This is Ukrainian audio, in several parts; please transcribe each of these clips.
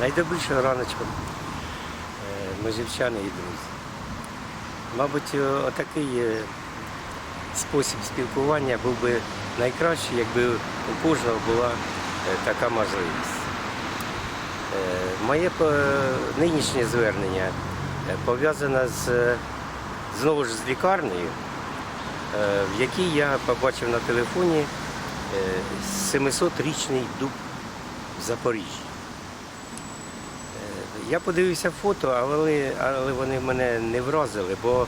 Найдобрішого раночком, е, межівчани і друзі. Мабуть, отакий е, спосіб спілкування був би найкращий, якби у кожного була е, така можливість. Е, Моє е, нинішнє звернення е, пов'язане з, е, знову ж з лікарнею, е, в якій я побачив на телефоні е, 700-річний дуб в Запоріжжі. Я подивився фото, але, але вони мене не вразили, бо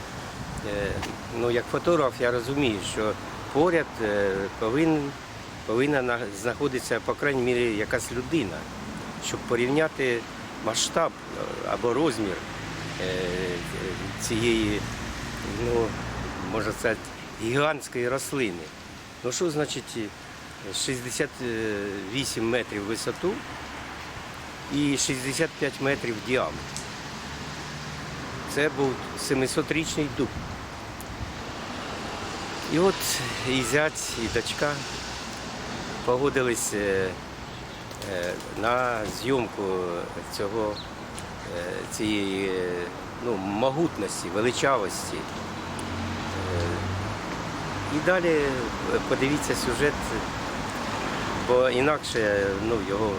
е, ну, як фотограф я розумію, що поряд е, повинен, повинна знаходитися, по крайній мірі, якась людина, щоб порівняти масштаб е, або розмір цієї, ну, можна сказати, гігантської рослини. Ну що значить е, 68 метрів висоту і 65 метрів діаметр. Це був 700-річний дуб. І от і зять, і дочка погодились е, е, на зйомку цього, е, цієї ну, могутності, величавості. І далі подивіться сюжет, бо інакше ну, його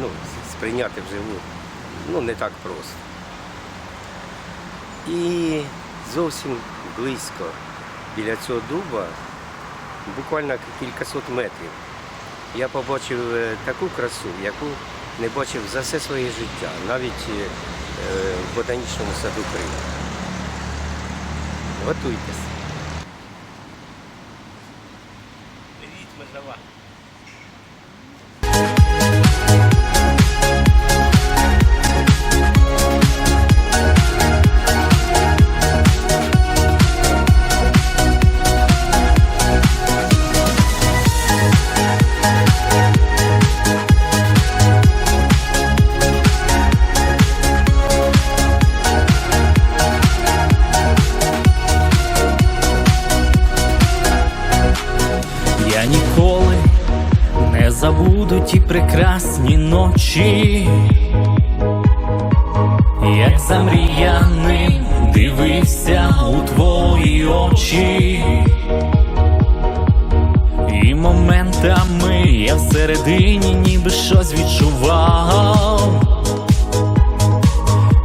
ну, сприйняти вживу ну, не так просто. І зовсім близько біля цього дуба, буквально кількасот метрів, я побачив е, таку красу, яку не бачив за все своє життя, навіть е, в ботанічному саду Криму. Готуйтесь. Ті прекрасні ночі, як замріяним дивився у твої очі, і моментами я всередині ніби щось відчував,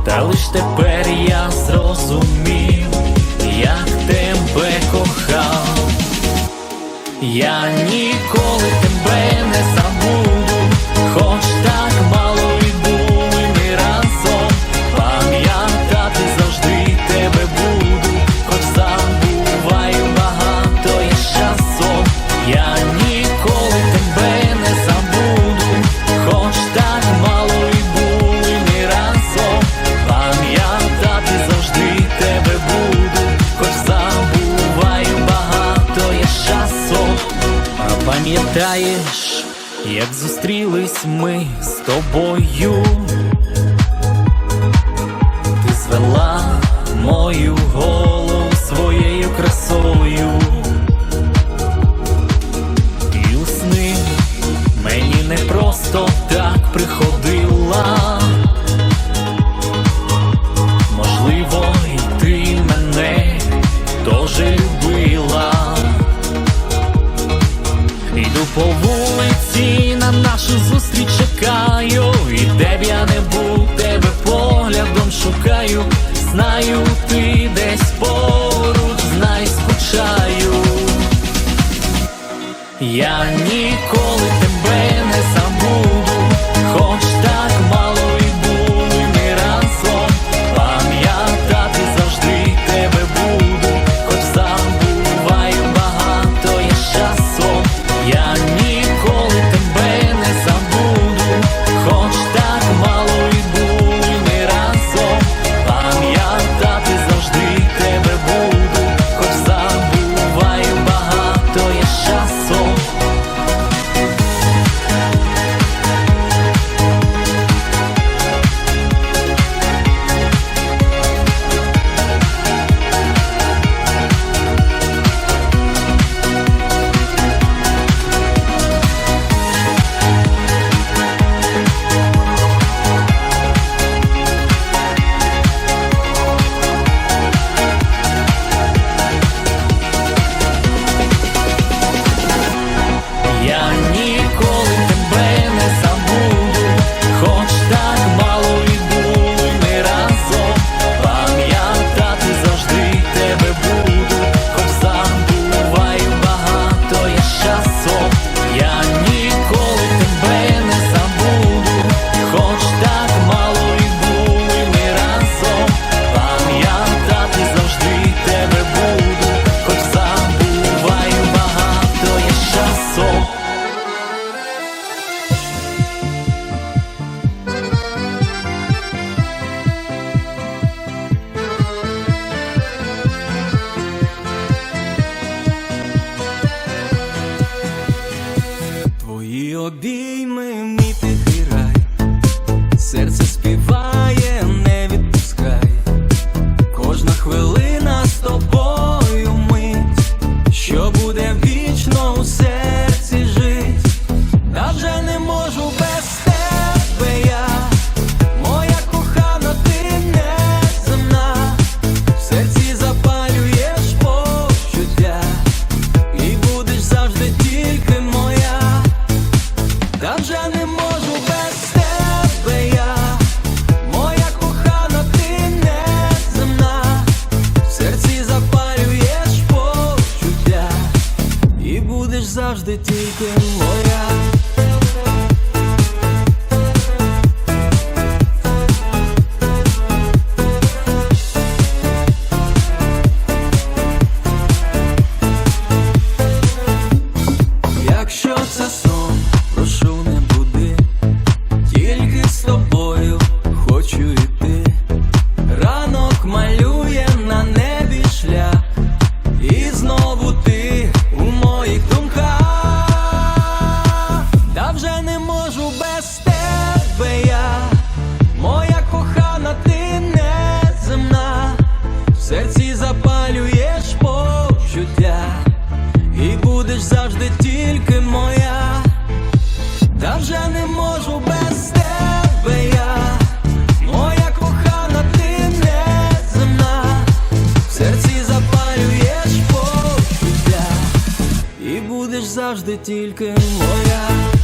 та лиш тепер я зрозумів, як тебе кохав. Я ніколи пам'ятаєш, як зустрілись ми з тобою? Ти звела мою голову своєю красою. По вулиці, на нашу зустріч чекаю, і де б я не був, тебе поглядом шукаю. Знаю, ти десь поруч, знай, скучаю. Я ніколи малю. завжди тільки моя.